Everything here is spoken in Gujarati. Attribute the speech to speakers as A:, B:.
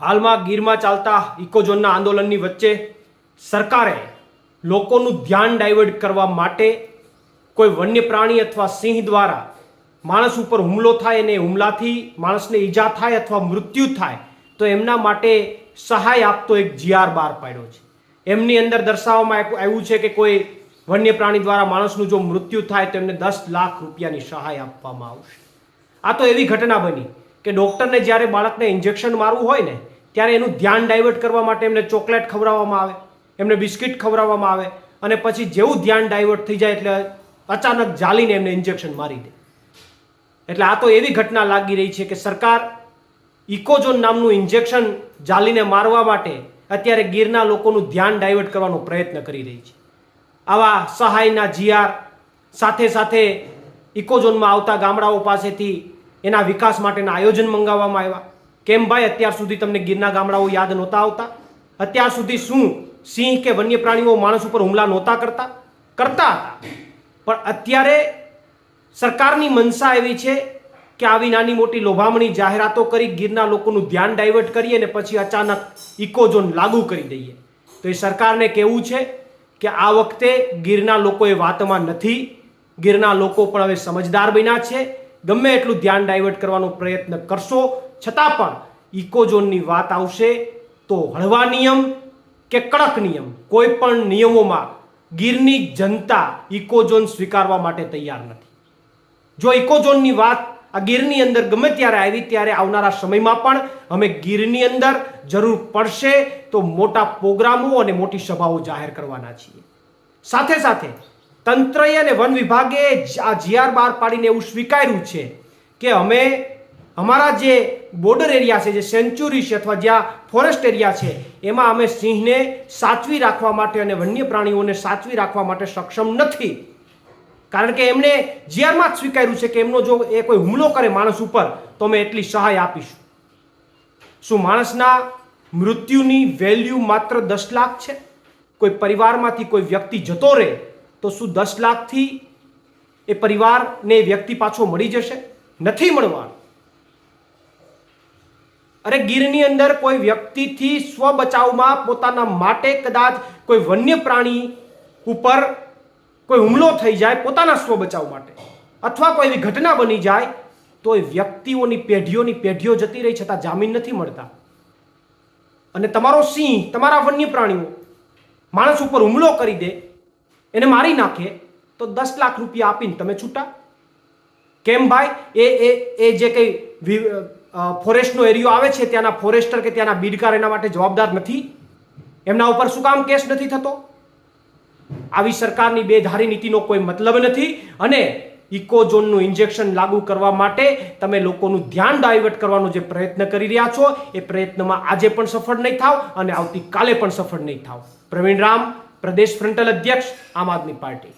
A: હાલમાં ગીરમાં ચાલતા ઇકોઝોનના આંદોલનની વચ્ચે સરકારે લોકોનું ધ્યાન ડાયવર્ટ કરવા માટે કોઈ વન્ય પ્રાણી અથવા સિંહ દ્વારા માણસ ઉપર હુમલો થાય અને હુમલાથી માણસને ઈજા થાય અથવા મૃત્યુ થાય, તો એમના માટે સહાય આપતો એક જીઆર બહાર પાડ્યો છે. એમની અંદર દર્શાવવામાં આવ્યું છે કે કોઈ વન્ય પ્રાણી દ્વારા માણસનું જો મૃત્યુ થાય, તો એમને દસ લાખ રૂપિયાની સહાય આપવામાં આવશે. આ તો એવી ઘટના બની કે ડૉક્ટરને જ્યારે બાળકને ઇન્જેક્શન મારવું હોય ને, ત્યારે એનું ધ્યાન ડાયવર્ટ કરવા માટે એમને ચોકલેટ ખવડાવવામાં આવે, એમને બિસ્કિટ ખવડાવવામાં આવે અને પછી જેવું ધ્યાન ડાયવર્ટ થઈ જાય એટલે અચાનક જાલીને એમને ઇન્જેક્શન મારી દે. એટલે આ તો એવી ઘટના લાગી રહી છે કે સરકાર ઇકોઝોન નામનું ઇન્જેક્શન જાલીને મારવા માટે અત્યારે ગીરના લોકોનું ધ્યાન ડાયવર્ટ કરવાનો પ્રયત્ન કરી રહી છે. આવા સહાયના જીઆર સાથે સાથે ઇકોઝોનમાં આવતા ગામડાઓ પાસેથી એના વિકાસ માટેના આયોજન મંગાવવામાં આવ્યા. કેમ ભાઈ, અત્યાર સુધી તમને ગીરના ગામડાઓ યાદ નહોતા આવતા? અત્યાર સુધી શું સિંહ કે વન્ય પ્રાણીઓ માણસ ઉપર હુમલા નહોતા કરતા? કરતા. પણ અત્યારે સરકારની મનસા એવી છે કે આવી નાની મોટી લોભામણી જાહેરાતો કરી ગીરના લોકોનું ધ્યાન ડાયવર્ટ કરીએ અને પછી અચાનક ઇકોઝોન લાગુ કરી દઈએ. તો એ સરકારને કહેવું છે કે આ વખતે ગીરના લોકો એ વાતમાં નથી. ગીરના લોકો પણ હવે સમજદાર બન્યા છે. ગમે એટલું ધ્યાન ડાયવર્ટ કરવાનો પ્રયત્ન કરશો, છતાં પણ ઇકોઝોનની વાત આવશે તો હળવા નિયમ કે કડક નિયમ? કોઈ પણ નિયમોમાં ગીરની જનતા ઇકોઝોન સ્વીકારવા માટે તૈયાર નથી. જો ઇકોઝોનની વાત આ ગીરની અંદર ગમે ત્યારે આવી, ત્યારે આવનારા સમયમાં પણ અમે ગીરની અંદર જરૂર પડશે તો મોટા પ્રોગ્રામો અને મોટી સભાઓ જાહેર કરવાના છીએ. સાથે સાથે તંત્રએ અને વન વિભાગે આ જીઆર બહાર પાડીને એવું સ્વીકાર્યું છે કે અમે અમારા જે બોર્ડર એરિયા છે, જે સેન્ચુરી છે અથવા જ્યાં ફોરેસ્ટ એરિયા છે, એમાં અમે સિંહને સાચવી રાખવા માટે અને વન્ય પ્રાણીઓને સાચવી રાખવા માટે સક્ષમ નથી. કારણ કે એમણે જીઆરમાં જ સ્વીકાર્યું છે કે એમનો જો એ કોઈ હુમલો કરે માણસ ઉપર, તો અમે એટલી સહાય આપીશું. શું માણસના મૃત્યુની વેલ્યુ માત્ર દસ લાખ છે? કોઈ પરિવારમાંથી કોઈ વ્યક્તિ જતો રહે તો શું દસ લાખથી એ પરિવારને વ્યક્તિ પાછો મળી જશે? નથી મળવા અરે ગીરની અંદર કોઈ વ્યક્તિથી સ્વ બચાવમાં પોતાના માટે કદાચ કોઈ વન્ય પ્રાણી ઉપર કોઈ હુમલો થઈ જાય પોતાના સ્વ બચાવ માટે, અથવા કોઈ એવી ઘટના બની જાય, તો એ વ્યક્તિઓની પેઢીઓની પેઢીઓ જતી રહી છતાં જામીન નથી મળતા. અને તમારો સિંહ, તમારા વન્ય પ્રાણીઓ માણસ ઉપર હુમલો કરી દે એને મારી નાખે તો દસ લાખ રૂપિયા આપીને તમે છૂટા. કેમ ભાઈ? એ એ એ જે કંઈ ફોરેસ્ટનો એરિયો આવે છે, ત્યાંના ફોરેસ્ટર કે ત્યાંના બીડકાર એના માટે જવાબદાર નથી? એમના ઉપર શું કામ કેસ નથી થતો? આવી સરકારની બેધારી નીતિનો કોઈ મતલબ નથી અને ઇકોઝોનનું ઇન્જેક્શન લાગુ કરવા માટે તમે લોકોનું ધ્યાન ડાયવર્ટ કરવાનો જે પ્રયત્ન કરી રહ્યા છો, એ પ્રયત્નમાં આજે પણ સફળ નહીં થાવ અને આવતીકાલે પણ સફળ નહીં થાવ. પ્રવીણ રામ પ્રદેશ ફ્રન્ટલ અધ્યક્ષ આમ આદમી પાર્ટી.